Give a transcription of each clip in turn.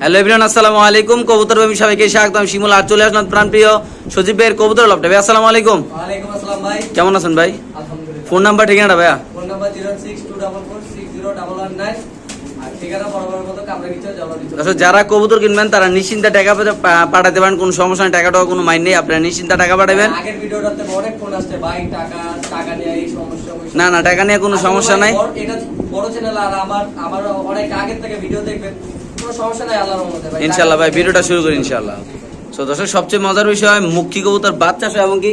Hello everyone আসসালামু আলাইকুম। কবুতর প্রেমী সবাইকে স্বাগতম। শিমুল আর চলে আসলাম প্রাণপ্রিয় সজীব ভাইয়ের কবুতর লপটা ভাই আসসালামু আলাইকুম। ওয়ালাইকুম আসসালাম ভাই। কেমন আছেন ভাই? আলহামদুলিল্লাহ। ফোন নাম্বার ঠিকানাটা ভাইয়া? Phone number zero six two double four six zero double one nine. আর ঠিকানা বরাবর মতো কামরা কিছু জল দর্শক যারা কবুতর কিনবেন তারা নিশ্চিন্তে টাকা পাঠাতে পারেন। কোনো সমস্যা নেই টাকা টাকাটাও কোনো মাইন নেই। আপনারা নিশ্চিন্তে টাকা পাঠাবেন। ভাই টাকা টাকা না না টাকা নিয়ে কোনো সমস্যা নাই। এটা বড় চ্যানেল আর আমার আমার অনেক আগের থেকে ভিডিও দেখবেন। ইনশাল্লাহ ভাই। ভিডিওটা শুরু করি ইনশাল্লাহ তো দর্শক সবচেয়ে মজার বিষয় মুক্তি কবুতর বাচ্চা সহ এবং কি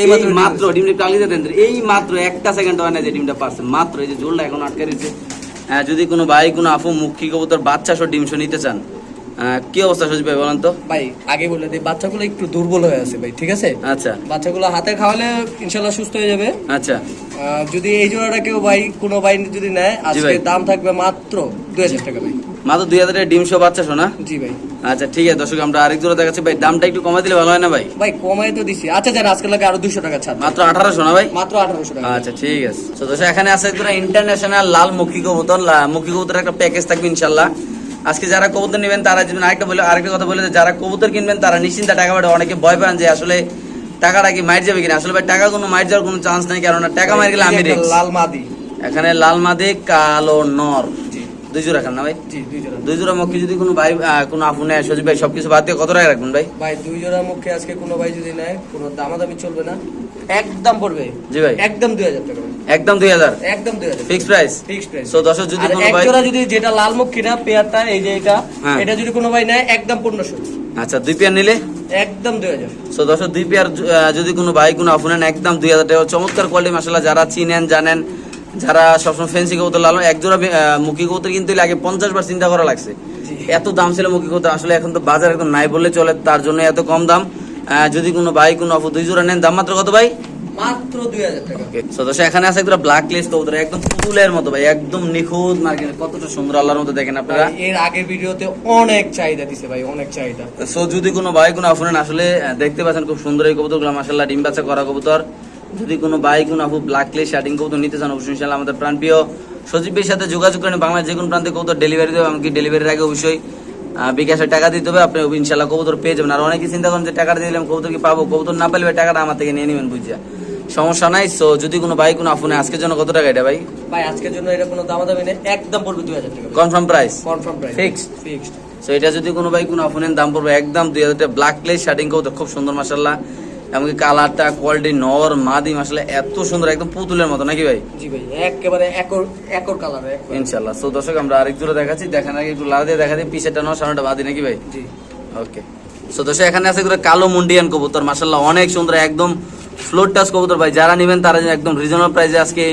এই মাত্র মাত্র ডিমটা। কালিতে দেন এই মাত্র একটা সেকেন্ড হয় না যে ডিমটা পাচ্ছে মাত্র এই যে ঝোলটা এখন আটকে দিচ্ছে হ্যাঁ যদি কোনো ভাই কোনো আফু মুখী কবুতর বাচ্চা সহ ডিম শো নিতে চান কি অবস্থা সজিব ভাই বলেন তো? ভাই আগে বলে দিই বাচ্চাগুলো একটু দুর্বল হয়ে আছে ভাই ঠিক আছে? আচ্ছা। বাচ্চাগুলো হাতে খাওয়ালে ইনশাল্লাহ সুস্থ হয়ে যাবে। আচ্ছা। যদি এই জোড়াটা কেউ ভাই কোনো ভাই যদি নেয় আজকে দাম থাকবে মাত্র দুই হাজার টাকা ভাই। মাত্র দুই হাজার ডিম সহ বাচ্চা সহ না জি ভাই। আচ্ছা ঠিক আছে দর্শক আমরা আরেক জোড়া দেখাচ্ছি। ভাই দামটা একটু কমাই দিলে ভালো হয় না ভাই? ভাই কমাই তো দিছি। আচ্ছা জান আজকে লাগে আরও দুশো টাকা ছাড়। মাত্র আঠারোশো না ভাই? মাত্র আঠারোশো টাকা। আচ্ছা ঠিক আছে। তো দর্শক এখানে আছে একদম ইন্টারন্যাশনাল লাল মুখী কবুতর। মুখী কবুতর একটা প্যাকেজ থাকবে ইনশাল্লাহ। আজকে যারা কবুতর নেবেন তারা যেমন আরেকটা বলে আরেকটা কথা বলে যারা কবুতর কিনবেন তারা নিশ্চিন্তে টাকা পাঠাবে অনেকে ভয় পান যে আসলে টাকাটা কি মাইর যাবে কিনা। আসলে ভাই টাকা কোনো মাইর যাওয়ার কোনো চান্স নাই কেননা টাকা মাইর গেলে আমি লাল মাদি। এখানে লাল মাদি কালো নর। দুই জোড়া খান না ভাই? দুই জোড়া। যদি কোনো ভাই কোনো আপু নেয় সজিব ভাই সবকিছু বাদ দিয়ে কত টাকা রাখবেন ভাই? ভাই দুই মুখে আজকে কোনো ভাই যদি নেয় কোনো দামাদামি চলবে না। একদম পড়বে। জি ভাই। একদম দুই হাজার টাকা। একদম দুই হাজার? একদম দুই হাজার। Fix price? প্রাইস। যদি কোনো ভাই- জোড়া যদি যেটা লাল পেয়ারটা এই যে এটা হ্যাঁ। এটা যদি কোনো ভাই নেয় একদম পনেরোশো। আচ্ছা দুই পেয়ার নিলে? একদম দুই হাজার। সো দর্শক দুই পেয়ার যদি কোনো ভাই কোনো আপু নেন একদম দুই হাজার টাকা। চমৎকার কোয়ালিটি মাসাল্লাহ যারা চিনেন জানেন যারা সবসময় ফেন্সি কবুতর লালন এক জোড়া মুখী কবুতর কিনতে আগে পঞ্চাশ বার চিন্তা করা লাগছে। এত দাম ছিল মুখী কবুতর আসলে এখন তো বাজার একদম নাই বললে চলে তার জন্য এত কম দাম। যদি কোনো ভাই কোনো আপু দুই জোড়া নেন দাম মাত্র কত ভাই? মাত্র দুই হাজার টাকা। এখানে আছে একটা ব্ল্যাক লিস্ট কবুতর একদম ফুলের মতো ভাই একদম নিখুঁত মার্কেট কতটা সুন্দর আল্লাহর মতো দেখেন আপনারা। এর আগের ভিডিওতে অনেক চাহিদা দিছে ভাই অনেক চাহিদা। সো যদি কোনো ভাই কোনো নেন আসলে দেখতে পাচ্ছেন খুব সুন্দর এই কবুতরগুলো মাসাল্লাহ ডিম বাচ্চা করা কবুতর। যদি কোনো ভাই কোনো আপু ব্ল্যাক ক্লে শার্টিং কবুতর নিতে চান অবশ্যই ইনশাল্লাহ আমাদের প্রাণপ্রিয় সজীবের সাথে যোগাযোগ করেন বাংলাদেশ যে কোনো প্রান্তে কবুতর ডেলিভারি দেবে এমনকি ডেলিভারির আগে অবশ্যই বিকাশে টাকা দিতে হবে। আপনি ইনশাল্লাহ কবুতর পেয়ে যাবেন। আর অনেকে চিন্তা করেন যে টাকাটা দিলাম কবুতর কি পাবো? কবুতর না পেলে টাকাটা আমার থেকে নিয়ে নেবেন বুঝিয়া। সমস্যা নাই। সো যদি কোনো ভাই কোনো আফু আজকের জন্য কত টাকা এটা ভাই? ভাই আজকের জন্য এটা কোনো দামাদামি নেই। একদম পড়বে দুই হাজার টাকা। Confirm price confirm price Fixed? Fixed so এটা যদি কোনো ভাই কোনো অফনেন দাম পড়বে একদম দুই হাজার টাকা। ব্ল্যাক প্লেস শার্টিং কবুতর খুব সুন্দর মাসাল্লাহ এমনকি কালারটা কোয়ালিটি নর মাদি মাসাল্লাহ এত সুন্দর একদম পুতুলের মতো নাকি ভাই? জি ভাই একেবারে একর একর কালার একবার ইনশাল্লাহ সো দর্শক আমরা আরেক জোড়া দেখাচ্ছি। দেখান আগে একটু লাল দিয়ে দেখা দিই পিছেরটা নয় সামনেটা বাদি নাকি ভাই? জি। ওকে সো দর্শক এখানে আছে করে কালো মুন্ডিয়ান কবুতর মাসাল্লাহ অনেক সুন্দর একদম ফ্লোর টাচ কবুতর ভাই। যারা নেবেন তারা একদম রিজনেবল প্রাইসে আজকে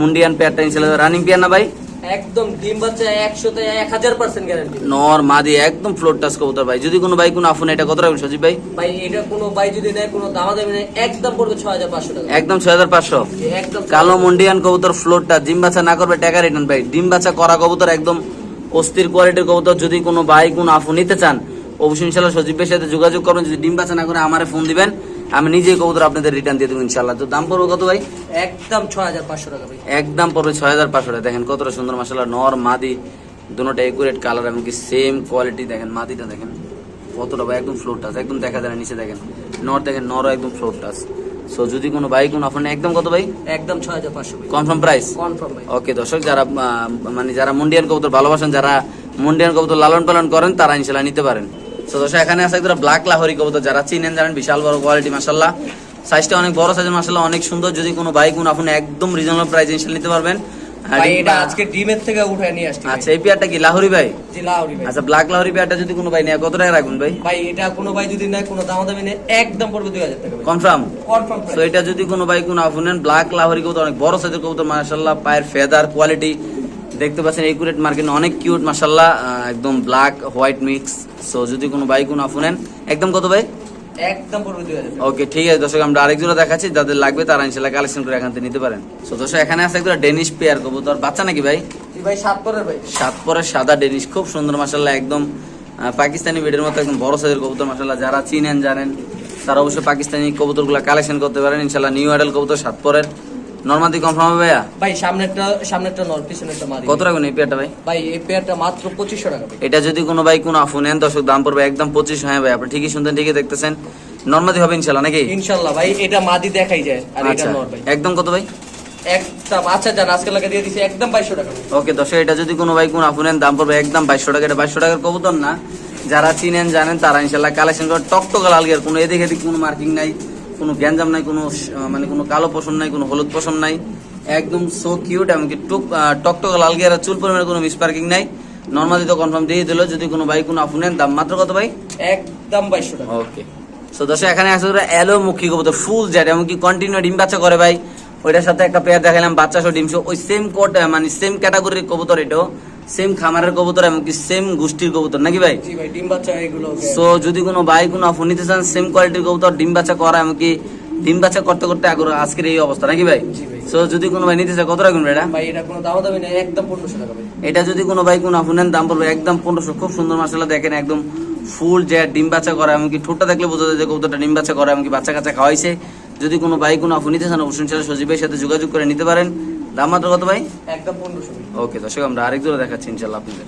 মুন্ডিয়ান পেয়ারটা ইনশাল্লাহ রানিং পেয়ার না ভাই? একদম ডিম বাচ্চা একশোতে এক হাজার পার্সেন্ট গ্যারান্টি নর মাদি একদম ফ্লোর টাচ কবুতর ভাই। যদি কোনো ভাই কোনো আফুন এটা কত রাখবেন সজীব ভাই? ভাই এটা কোনো ভাই যদি নেয় কোনো দামাদামি নেয় একদম পড়বে ছয় হাজার পাঁচশো টাকা। একদম ছয় হাজার পাঁচশো। জি, একদম কালো মন্ডিয়ান কবুতর ফ্লোরটা ডিম বাচ্চা না করবে টাকা রিটার্ন ভাই। ডিম বাচ্চা করা কবুতর একদম অস্থির কোয়ালিটির কবুতর। যদি কোনো ভাই কোনো আফু নিতে চান অবশ্যই ইনশাল্লাহ সজীবের সাথে যোগাযোগ করবেন। যদি ডিম বাচ্চা না করে আমারে ফোন দিবেন। আমি নিজেই কবুতর আপনাদের রিটার্ন দিয়ে দেবো ইনশাল্লাহ তো দাম পড়বে কত ভাই? একদম ছয় হাজার পাঁচশো টাকা ভাই। একদম পড়বে ছয় হাজার পাঁচশো টাকা। দেখেন কতটা সুন্দর মাসাল্লাহ নর মাদি দুটোটা একুরেট কালার এমনকি সেম কোয়ালিটি দেখেন মাদিটা দেখেন কতটা ভাই একদম ফ্লোর টাচ একদম দেখা যায় নিচে দেখেন। নর দেখেন নরও একদম ফ্লোর টাচ সো যদি কোনো ভাই কোনো অফার একদম কত ভাই? একদম ছয় হাজার পাঁচশো কনফার্ম প্রাইস কনফার্ম ভাই। ওকে দর্শক যারা মানে যারা মুন্ডিয়ান কবুতর ভালোবাসেন যারা মুন্ডিয়ান কবুতর লালন পালন করেন তারা ইনশাল্লাহ নিতে পারেন। তো এখানে আছে ব্ল্যাক লাহরি কবুতর যারা চিনেন জানেন বিশাল বড় কোয়ালিটি মাসাল্লাহ সাইজটা অনেক বড় সাইজের মাসাল্লাহ অনেক সুন্দর। যদি কোনো বাইক কোনো আপনি একদম রিজনেবল প্রাইস ইনশাল্লাহ নিতে পারবেন। ভাই এটা আজকে ডিমের থেকে উঠে নিয়ে আসছি আচ্ছা এই পেয়ারটা কি লাহরি ভাই? জি লাউরি ভাই। আচ্ছা ব্ল্যাক লাহরি পেয়ারটা যদি কোনো ভাই নেয় কত টাকা রাখবেন ভাই? ভাই এটা কোনো ভাই যদি নেয় কোনো দামাদামি নেয় একদম পড়বে দুই হাজার টাকা কনফার্ম কনফার্ম তো এটা যদি কোনো ভাই কোনো আপু ব্ল্যাক লাহরি কবুতর অনেক বড় সাইজের কবুতর মাশাল্লাহ পায়ের ফেদার কোয়ালিটি দেখতে পাচ্ছেন একুরেট মার্কেট অনেক কিউট মাশাল্লাহ আহ, একদম ব্ল্যাক হোয়াইট মিক্স সো যদি কোনো ভাই কোনো আপু নেন একদম কত ভাই? একদম ওকে ঠিক আছে দর্শক আমরা আরেকজোড়া দেখাচ্ছি যাদের লাগবে তারা ইনশাল্লাহ কালেকশন করে এখান থেকে নিতে পারেন। সো দর্শক এখানে আছে একটা ডেনিশ পেয়ার কবুতর। বাচ্চা নাকি ভাই? ভাই সাত পরের ভাই। সাত পরে সাদা ডেনিশ খুব সুন্দর মাসাল্লাহ একদম পাকিস্তানি বেডের মতো একদম বড় সাইজের কবুতর মাসাল্লাহ যারা চিনেন জানেন তারা অবশ্যই পাকিস্তানি কবুতরগুলো কালেকশন করতে পারেন। ইনশাল্লাহ নিউ আইডাল কবুতর সাত পরের। নর্মাদি কনফার্ম হবে ভাইয়া? ভাই সামনেরটা সামনেরটা নর পিছনেরটা মাদি। কত রাখবেন এই পেয়ারটা ভাই? ভাই এই পেয়ারটা মাত্র পঁচিশশো টাকা এটা যদি কোনো ভাই কোনো আফু নেন দর্শক দাম পড়বে একদম পঁচিশ হ্যাঁ ভাই আপনি ঠিকই শুনতেন ঠিকই দেখতেছেন। নর্মাদি হবে ইনশাল্লাহ নাকি? ইনশাল্লাহ ভাই এটা মাদি দেখাই যায় আর এটা আচ্ছা। নর ভাই। একদম কত ভাই? একদম আচ্ছা জান আজকে লাগা দিয়ে দিছি একদম বাইশশো টাকা ওকে দর্শক এটা যদি কোনো ভাই কোনো আফু নেন দাম পড়বে একদম টাকা। এটা টাকার কবুতর না। যারা চিনেন জানেন তারা ইনশাল্লাহ কালেকশন করে টকটকা লাল গিয়ার কোনো এদিক এদিক কোনো মার্কিং নাই। কোনো গ্যাঞ্জাম নাই কোনো মানে কোনো কালো পশম নাই কোনো হলুদ পশম নাই। একদম সো কিউট এমনকি টুক টকটকা লাল গিয়ার চুল পরিমাণে কোনো মিসপার্কিং নাই। নর্মালি তো কনফার্ম দিয়ে দিল যদি কোনো ভাই কোনো আফু নেন দাম মাত্র কত ভাই? একদম বাইশশো টাকা। ওকে সো দর্শক এখানে আছে ওরা এলো মুখী কবুতর ফুল জেড এমনকি কন্টিনিউ ডিম বাচ্চা করে ভাই। ওইটার সাথে একটা পেয়ার দেখালাম বাচ্চা সহ ডিম সহ। ওই সেম কোট মানে সেম ক্যাটাগরির কবুতর এটাও। সেম খামারের কবুতর এমনকি সেম গোষ্ঠীর কবুতর নাকি ভাই? ডিম বাচ্চা এগুলো সো যদি কোনো ভাই কোনো অফার নিতে চান সেম কোয়ালিটির কবুতর ডিম বাচ্চা করা এমনকি ডিম বাচ্চা করতে করতে আগ্রহ আজকের এই অবস্থা নাকি ভাই? সো যদি কোনো ভাই নিতে চায় কত রাখবেন এটা? ভাই এটা কোনো দাম দামি নেই একদম পনেরোশো টাকা ভাই। এটা যদি কোনো ভাই কোনো আপু নেন দাম পড়বে একদম পনেরোশো। খুব সুন্দর মাসালা দেখেন একদম ফুল যে ডিম বাচ্চা করা এমনকি ঠোঁটটা দেখলে বোঝা যায় যে কবুতরটা ডিম বাচ্চা করা এমনকি বাচ্চা কাচ্চা খাওয়াইছে। যদি কোনো ভাই কোনো আপু নিতে চান অবশ্যই ইনশাল্লাহ সজীবের সাথে যোগাযোগ করে নিতে পারেন। দাম মাত্র কত ভাই? একদম পনেরোশো ওকে দর্শক আমরা আরেক দূরে দেখাচ্ছি ইনশাল্লাহ আপনাদের।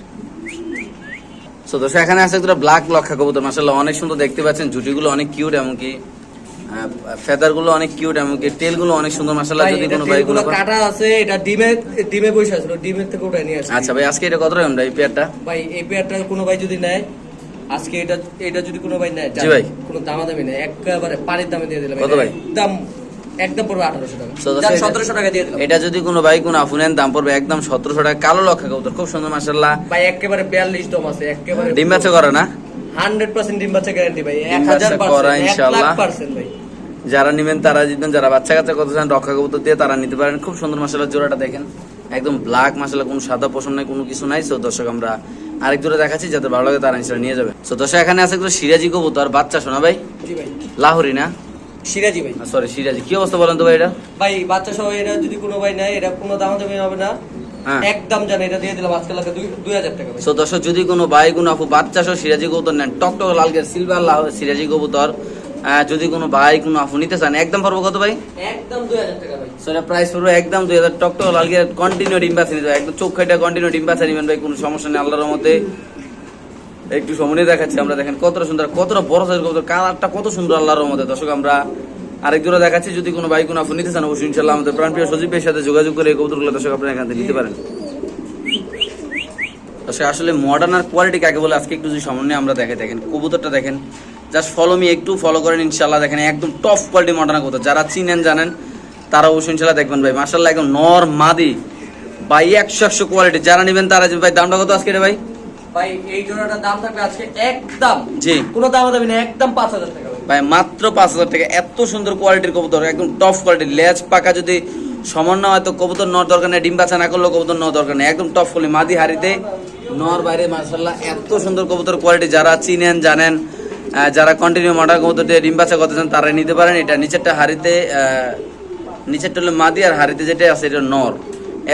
সো দর্শক এখানে আছে একটা ব্ল্যাক লক্ষা কবুতর মাসাল্লাহ অনেক সুন্দর দেখতে পাচ্ছেন। জুটিগুলো অনেক কিউট এমনকি ফেদারগুলো অনেক কিউট এমনকি টেলগুলো অনেক সুন্দর ভাই যদি কোনো ভাই কোনো কাটা আছে এটা ডিমে ডিমে বসে আছে ডিমের থেকে ওটা নিয়ে আসছে আচ্ছা ভাই আজকে এটা কত রাখবেন ভাই পেয়ারটা ভাই এই পেয়ারটা কোনো ভাই যদি নেয় আজকে এটা এটা যদি কোনো ভাই নেয় জি ভাই। কোনো দামা দামি নেই একেবারে পানির দামে দিয়ে দিলাম। কত ভাই? একদম একদম পড়বে আঠারোশো টাকা। সতেরোশো টাকা। দিয়ে দিলাম। এটা যদি কোনো ভাই কোনো আফুনেন দাম পড়বে একদম সতেরোশো টাকা। কালো লক্ষা কবুতর খুব সুন্দর মাসাল্লাহ ভাই একেবারে বিয়াল্লিশ দম আছে একেবারে ডিম বাচ্চা করে না? হান্ড্রেড পার্সেন্ট ডিম বাচ্চা গ্যারান্টি ভাই এক হাজার পার্সেন্ট ভাই। যারা নেবেন তারা জিতবেন যারা বাচ্চা কাচ্চা কত চান রক্ষা কবুতর দিয়ে তারা নিতে পারেন। খুব সুন্দর মাসাল্লাহ জোড়াটা দেখেন। একদম ব্ল্যাক মাসাল্লাহ কোনো সাদা পশম নাই কোনো কিছু নাই। সো দর্শক আমরা আরেক দুটো দেখাচ্ছি যাতে ভালো লাগে তারা নিয়ে যাবে। তো দশা এখানে আছে একটু সিরাজি কবুতর বাচ্চা শোনা ভাই। জি ভাই। লাহোরি না? সিরাজি ভাই। সরি সিরাজি। কি অবস্থা বলেন তো ভাই এটা? ভাই বাচ্চা সহ এটা যদি কোনো ভাই নেয় এটা কোনো দাম দামি হবে না। হ্যাঁ। একদম জানে এটা দিয়ে দিলাম লাগে দুই হাজার টাকা সো দর্শক যদি কোনো ভাই কোনো আপু বাচ্চা সহ সিরাজি কবুতর নেন টকটক লালকে সিলভার সিরাজি কবুতর যদি কোনো ভাই কোনো আপু নিতে চান একদম পারব কত ভাই? একদম দুই হাজার টাকা ভাই। সো এটা প্রাইস পড়বে একদম দুই হাজার টক লালকে কন্টিনিউ ডিম বাছা নিতে একদম চোখ খাইটা কন্টিনিউ ডিম নিবেন ভাই কোনো সমস্যা নেই আল্লাহর মতে একটু সময় দেখাচ্ছি আমরা দেখেন কতটা সুন্দর কতটা বড় সাইজ কত কালারটা কত সুন্দর আল্লাহর মতে দর্শক আমরা আরেক দূরে দেখাচ্ছি যদি কোনো ভাই কোনো আপু নিতে চান অবশ্যই ইনশাল্লাহ আমাদের প্রাণপ্রিয় সজীবের সাথে যোগাযোগ করে এই কবুতরগুলো দর্শক আপনারা এখান থেকে নিতে পারেন। আসলে মডার্ন আর কোয়ালিটি কাকে বলে আজকে একটু যদি সামনে আমরা দেখে দেখেন কবুতরটা দেখেন জাস্ট ফলো মি একটু ফলো করেন ইনশাল্লাহ দেখেন একদম টপ কোয়ালিটি মডার্ন কবুতর। যারা চিনেন জানেন তারা অবশ্যই ইনশাল্লাহ দেখবেন ভাই। মার্শাল্লাহ একদম নর মাদি ভাই একশো একশো কোয়ালিটি যারা নেবেন তারা ভাই দামটা কত আজকে রে ভাই? ভাই এই জোড়াটার দাম থাকবে আজকে একদম। জি। কোনো দাম না একদম পাঁচ হাজার টাকা ভাই। মাত্র পাঁচ হাজার টাকা। এত সুন্দর কোয়ালিটির কবুতর একদম টপ কোয়ালিটি লেজ পাকা যদি সমান না হয় তো কবুতর নর দরকার নেই। ডিম না করলেও কবুতর নর দরকার নেই। একদম টপ কোয়ালিটি মাদি হারিতে নর বাইরে মার্শাল্লাহ এত সুন্দর কবুতর কোয়ালিটি যারা চিনেন জানেন যারা কন্টিনিউ মডার কবুতর ডিম বাচ্চা করতে চান তারা নিতে পারেন। এটা নিচেরটা হারিতে নিচেরটা হলো মাদি আর হারিতে যেটা আছে, এটা নর।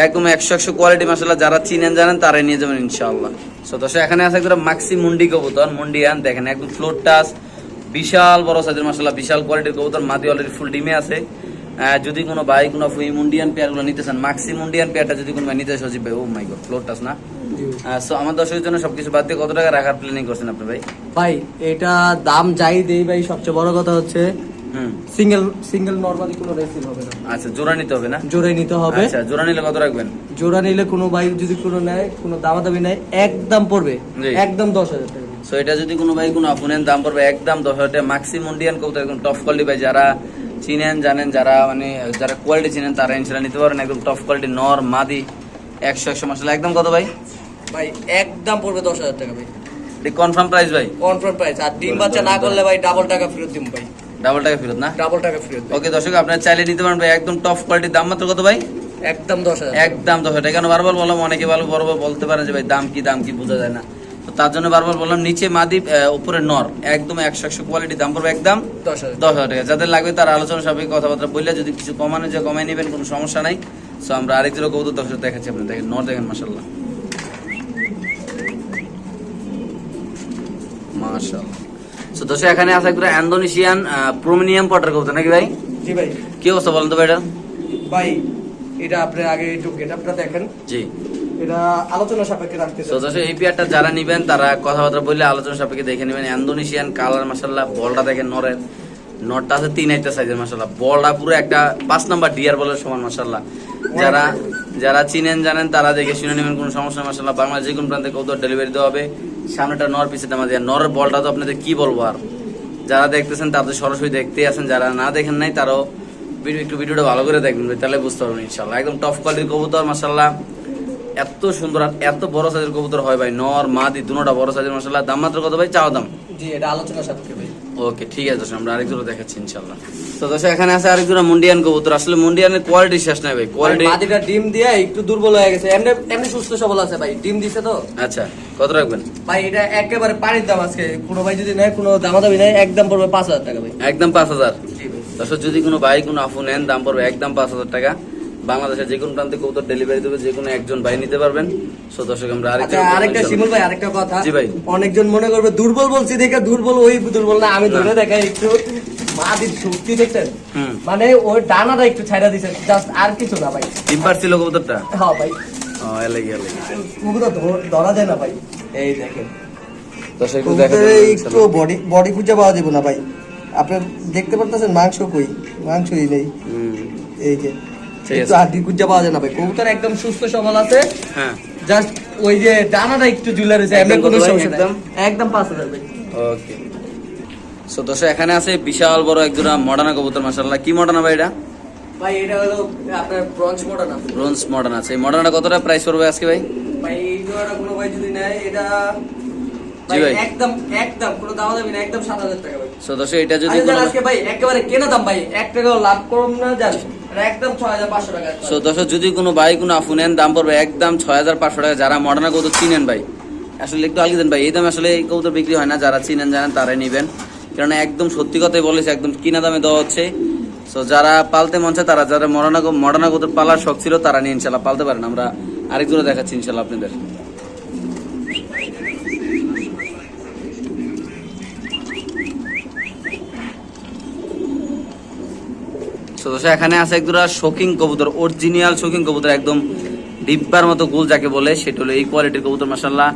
একদম একশো একশো কোয়ালিটি মাসাল্লাহ যারা চিনেন জানেন, তারাই নিয়ে যাবেন ইনশাআল্লাহ। সো দর্শক, এখানে আছে একদম মাক্সি মুন্ডি কবুতর, মুন্ডিয়ান, দেখেন, একদম ফ্লোর টাস বিশাল বড় সাইজের মাসাল্লাহ বিশাল কোয়ালিটির কবুতর, মাদি অলরেডি ফুল ডিমে আছে। যদি কোনো ভাই, কোনো ফুই মুন্ডিয়ান পেয়ারগুলো নিতে চান মাক্সি মুন্ডিয়ান পেয়ারটা যদি কোনো নিতে সজীব ভাই ও মাই গড ফ্লোর টাস না? সো আমার দর্শকের জন্য সবকিছু বাদ দিয়ে কত টাকা রাখার প্ল্যানিং করছেন আপনি ভাই? ভাই এটা দাম যাই দেই ভাই সবচেয়ে বড় কথা হচ্ছে সিঙ্গেল সিঙ্গেল নর্মালি কোনো রেসিল হবে না। আচ্ছা জোড়া নিতে হবে না? জোরে নিতে হবে। আচ্ছা জোড়া নিলে কত রাখবেন? জোড়া নিলে কোনো ভাই যদি কোনো নেয় কোনো দামাদামি নেয় একদম পড়বে। একদম দশ হাজার টাকা। সো এটা যদি কোনো ভাই কোনো আপুনেন দাম পড়বে একদম দশ হাজার টাকা। মাক্সিম ইন্ডিয়ান কবুতর একদম টপ কোয়ালিটি ভাই যারা চিনেন জানেন যারা মানে যারা কোয়ালিটি চিনেন তারা ইনশাল্লাহ নিতে পারেন একদম টপ কোয়ালিটি নর মাদি একশো একশো মশলা একদম কত ভাই? ভাই একদম পড়বে দশ হাজার টাকা ভাই। কনফার্ম প্রাইস ভাই? কনফার্ম প্রাইস আর ডিম বাচ্চা না করলে ভাই ডাবল টাকা ফেরত দিম ভাই। ডাবল টাকা ফেরত না? ডাবল টাকা ফেরত ওকে দর্শক আপনার চাইলে নিতে পারেন ভাই একদম টপ কোয়ালিটির দাম মাত্র কত ভাই? একদম দশ হাজার একদম দশ হাজার কেন? বারবার বললাম অনেকে ভালো বড় বলতে পারে যে ভাই দাম কি দাম কি বোঝা যায় না। তো তার জন্য বারবার বললাম নিচে মাদি আহ, উপরে নর। একদম একশো একশো কোয়ালিটি দাম পড়বে একদম দশ হাজার টাকা। যাদের লাগবে তার আলোচনা সাপেক্ষে কথাবার্তা বললে যদি কিছু কমানো যায় কমাই নেবেন কোনো সমস্যা নাই। সো আমরা আরেকজন কবুতর দর্শক দেখাচ্ছি আপনি দেখেন নর দেখেন মাসাল্লাহ মাশাআল্লাহ। দর্শক এখানে আছে একটা ইন্দোনেশিয়ান প্রোমিনিয়াম পটার কবুতর নাকি ভাই? জি ভাই। কি অবস্থা বলেন তো ভাই এটা ভাই এটা আপনার আগে একটু গেটআপটা দেখেন। জি। এটা আলোচনা সাপেক্ষে রাখতে তো দর্শক এই পেয়ারটা যারা নিবেন তারা কথাবার্তা বললে আলোচনা সাপেক্ষে দেখে নেবেন। ইন্দোনেশিয়ান কালার বলটা দেখেন নরের। নটটা আছে তিন একটা সাইজের বলটা পুরো একটা পাঁচ নাম্বার ডিয়ার বলের সমান যারা যারা চিনেন জানেন তারা দেখে শুনে নেবেন কোনো সমস্যা মাসাল্লাহ বাংলাদেশ যে কোনো প্রান্তে কৌতর ডেলিভারি দেওয়া হবে। সামনেটা নর পিছেটা মাঝে। নরের বলটা তো আপনাদের কি বলব আর? যারা দেখতেছেন তাদের সরাসরি দেখতে আছেন। যারা না দেখেন নাই, তারাও ভিডিও একটু ভিডিওটা ভালো করে দেখবেন তাহলে বুঝতে পারবেন ইনশাল্লাহ একদম টপ কোয়ালিটির কবুতর মাসাল্লাহ এত সুন্দর আর এত বড় সাইজের কবুতর হয় ভাই, নর, মাদি, দুটা বড় সাইজের মাসাল্লাহ দাম মাত্র কত ভাই? চাও দাম। জি, এটা আলোচনা সাপেক্ষে ওকে ঠিক আছে দর্শক আমরা আরেক জোড়া দেখাচ্ছি তো দর্শক এখানে আছে আরেক জোড়া মুন্ডিয়ান কবুতর। আসলে মুন্ডিয়ানের কোয়ালিটি শেষ নাই ভাই কোয়ালিটি মাদিটা ডিম দিয়ে একটু দুর্বল হয়ে গেছে। এমনি এমনি সুস্থ সবল আছে ভাই ডিম দিছে তো। আচ্ছা কত রাখবেন? ভাই এটা একেবারে পানির দাম আজকে। কোনো ভাই যদি নেয় কোনো দামাদামি নেয় একদম পড়বে পাঁচ হাজার টাকা ভাই। একদম পাঁচ হাজার। জি ভাই। দর্শক যদি কোনো ভাই কোনো আফু নেন দাম পড়বে একদম পাঁচ হাজার টাকা। বাংলাদেশের যে কোনো প্রান্তে কবুতর ডেলিভারি দেবে যে কোনো একজন ভাই নিতে পারবেন। সো দর্শক আমরা আচ্ছা দেখাবো আরেকটা শিমুল ভাই আরেকটা কথা। জি ভাই। অনেকজন মনে করবে দুর্বল বলছি দেখে দুর্বল ওই দুর্বল না আমি ধরে দেখাই একটু। মাদির শক্তি দেখছেন? মানে ডানাটা একটু ছাইড়া দিছে জাস্ট আর কিছু না ভাই। ডিম পারছিল কবুতরটা? হ্যাঁ ভাই। ও এলাকি এলাকি কুকুরটা ধরা যায় না ভাই। এই দেখেন। দর্শক একটু দেখা একটু বডি বডি খুঁজে পাওয়া যাবে না ভাই। আপনার দেখতে পারতেছেন মাংস কই? মাংসই নেই। এই যে। একটু হাড্ডি খুঁজে পাওয়া যায় না ভাই। কবুতর একদম সুস্থ সবল আছে। হ্যাঁ। জাস্ট ওই যে ডানাটা একটু ঝুলে রয়েছে এমনি কোনো সমস্যা একদম? একদম পাঁচ হাজার ভাই। ওকে সো দর্শক এখানে আছে বিশাল বড় একজোড়া মডার্না কবুতর মাসাল্লাহ কি মডার্না ভাই এটা? ভাই এটা হলো আপনার ব্রঞ্জ আছে। কতটা প্রাইস পড়বে আজকে ভাই? ভাই এই জোড়াটা কোনো ভাই যদি নেয় এটা একদম একদম কোনো দাম দাবি না একদম সাত হাজার টাকা ভাই। সো দর্শক এটা যদি আচ্ছা, আজকে ভাই একেবারে কেনা দাম ভাই এক টাকাও লাভ করুন না জান সো দর্শক, যদি কোনো ভাই, কোনো আফু নেন, দাম পড়বে একদম ছয় হাজার পাঁচশো টাকা। যারা মডার্না কবুতর চিনেন ভাই, আসলে একটু আগে দেন ভাই। এই দামে আসলে এই কবুতর বিক্রি হয় না। যারা চিনেন, জানেন, তারাই নেবেন। কারণ একদম সত্যি কথাই বলেছে, একদম কিনা দামে দেওয়া হচ্ছে। সো যারা পালতে মন চায়, তারা যারা মডার্না মডার্না কবুতর পালার শখ ছিল, তারা নিয়ে ইনশাল্লাহ পালতে পারেন। আমরা আরেকজনে দেখাচ্ছি ইনশাল্লাহ আপনাদের। দর্শক, এখানে আছে একজোড়া শোকিং কবুতর অরিজিনাল শোকিং কবুতর একদম ডিব্বার মতো গোল যাকে বলে সেটা হলো এই কোয়ালিটির কবুতর মাসাল্লাহ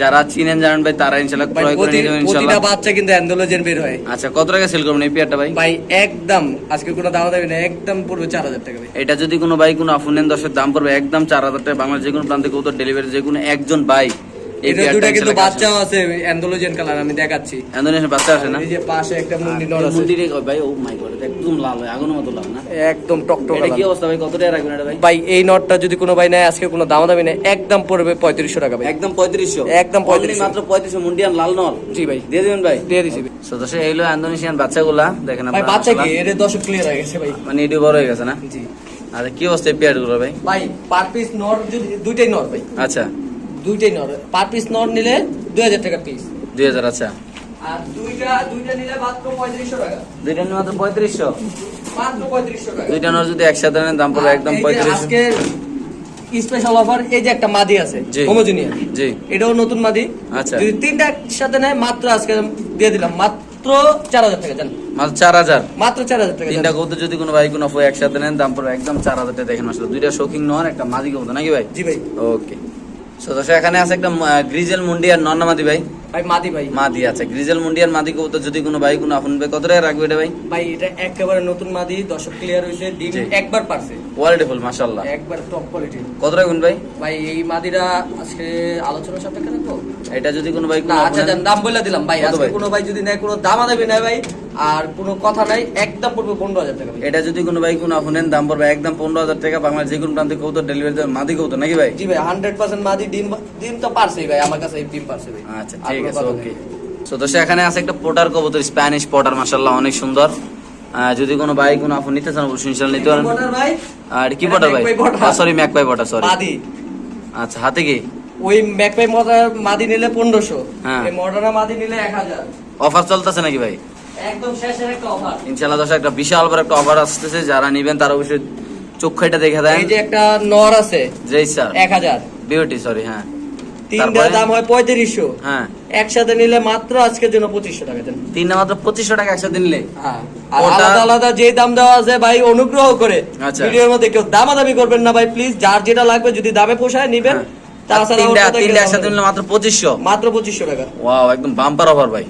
যারা চিনেন জানেন ভাই তারা ইনশাল্লাহ ক্রয় করে প্রতিটা বাচ্চা কিন্তু অ্যান্ডোলোজেন বের হয়। আচ্ছা কত টাকা সেল করবেন এই পেয়ারটা ভাই? ভাই একদম আজকে কোনো দাম দাবি না একদম পড়বে চার হাজার টাকা ভাই। এটা যদি কোনো ভাই কোনো আফুন নেন দশের দাম পড়বে একদম চার হাজার টাকা। বাংলার যে কোনো প্রান্তে কবুতর ডেলিভারি যে কোনো একজন ভাই এটা পেয়ারটা কিন্তু বাচ্চাও আছে অ্যান্ডোলোজেন কালার আমি দেখাচ্ছি। ইন্দোনেশিয়ার বাচ্চা আছে না? এই যে পাশে একটা মুন্ডি নর আছে। মুন্ডিরে ভাই? ও মাই গড একদম লাল হয় আগুনের মতো লাল না? একদম টকটক এটা কি অবস্থা ভাই? কত টাকা রাখবেন এটা ভাই? ভাই এই নটটা যদি কোনো ভাই নেয় আজকে কোনো দাম দামি নেই একদম পড়বে পঁয়ত্রিশশো টাকা ভাই। একদম পঁয়ত্রিশশো? একদম 3500 মাত্র পঁয়ত্রিশশো মুন্ডিয়ান লাল নল? জি ভাই। দিয়ে দিবেন ভাই? দিয়ে দিছি ভাই। So, দর্শক, এই হলো ইন্দোনেশিয়ান বাচ্চাগুলা। দেখেন ভাই বাচ্চা কি? দশ ক্লিয়ার হয়ে গেছে ভাই। মানে এটি বড় হয়ে গেছে না? জি। আচ্ছা কি অবস্থা ভাই? ভাই পার পিস নর যদি দুইটাই নর ভাই। আচ্ছা। দুইটাই নর। পার পিস নর নিলে দুই হাজার টাকা পিস দুই হাজার আচ্ছা। আর দুইটা দুইটা নিলে মাত্র পঁয়ত্রিশশো টাকা। দুইটা নিয়ে মাত্র পঁয়ত্রিশশো? মাত্র পঁয়ত্রিশশো টাকা। দুইটা নর যদি একসাথে নেন দাম পড়বে একদম পঁয়ত্রিশশো আজকে স্পেশাল অফার এই যে একটা মাদি আছে। হোমোজিনিয়াস জি। এটাও নতুন মাদি। আচ্ছা। যদি তিনটা সাথে নেয় মাত্র আজকে দিয়ে দিলাম মাত্র চার হাজার টাকা মাত্র চার হাজার? মাত্র চার হাজার টাকা তিনটা। কবুতর যদি কোনো ভাই কোনো একসাথে নেন দাম পড়বে একদম চার হাজার টাকা দেখেন আসলে দুইটা শৌখিন নর একটা মাদি কবুতর নাকি ভাই? জি ভাই। ওকে সো দর্শক এখানে আছে একটা গ্রিজেল মুন্ডি আর নন্না মাদি ভাই। ভাই মাদি ভাই। মাদি আছে। গ্রিজেল মুন্ডি আর মাদি কবুতর যদি কোনো ভাই কোনো আপন ভাই কত টাকা রাখবে এটা ভাই? ভাই এটা একেবারে নতুন মাদি দশক ক্লিয়ার হয়েছে ডিম একবার পারছে। কোয়ালিটি ফুল মাশাআল্লাহ একবার টপ কোয়ালিটি কত রাখবেন ভাই? ভাই এই মাদিরা আজকে আলোচনা সাপেক্ষে রাখব এটা যদি কোনো ভাই না আচ্ছা আপনার- দাম বলে দিলাম ভাই। আজকে কোনো ভাই যদি নেয় কোনো দাম দেবে না ভাই আর কোনো কথা নাই একদম পড়বে পনেরো হাজার টাকা এটা যদি কোনো ভাই কোনো আপনেন দাম পড়বে একদম পনেরো হাজার টাকা। বাংলার যে কোনো প্রান্তে কৌতো ডেলিভারি দেবে মাদি কৌতো নাকি ভাই? জি ভাই হান্ড্রেড পার্সেন্ট মাদি ডিম ডিম তো পারছেই ভাই আমার কাছে ডিম পারছে ভাই। আচ্ছা ঠিক আছে ওকে। তো আছে একটা পোটার কবুতর স্প্যানিশ পোটার মাশাআল্লাহ অনেক সুন্দর। যদি কোনো ভাই কোনো আপন নিতে চান অবশ্যই ইনশাআল্লাহ নিতে পারেন। আর কি পোটার ভাই। সরি ম্যাকপাই পোটার সরি মাদি। আচ্ছা হাতে কি? ওই ম্যাকপাই মডার মাদি নিলে পনেরোশো। হ্যাঁ। এই মডার্না মাদি নিলে এক হাজার। অফার চলতেছে নাকি ভাই? একদম শেষের একটা অফার ইনশাআল্লাহ দর্শক একটা বিশাল বড় একটা অফার আসতেছে। যারা নিবেন তারা অবশ্যই চোখ খাইটা দেখে দেন। এই যে একটা নর আছে। যেই স্যার এক হাজার। বিউটি সরি হ্যাঁ। তিনটা দাম হয় পঁয়ত্রিশশো। হ্যাঁ। একসাথে নিলে মাত্র আজকের জন্য পঁচিশশো টাকা দেন। তিনটা মাত্র পঁচিশশো টাকা একসাথে নিলে? হ্যাঁ। আলাদা আলাদা যে দাম দেওয়া আছে ভাই অনুগ্রহ করে আচ্ছা। ভিডিওর মধ্যে কেউ দামাদামি করবেন না ভাই প্লিজ যার যেটা লাগবে যদি দামে পোষায় নিবেন হ্যাঁ। তাছাড়া তিনটা সাথে একসাথে নিলে মাত্র পঁচিশশো? মাত্র পঁচিশশো টাকা। ওয়াও একদম বাম্পার অফার ভাই।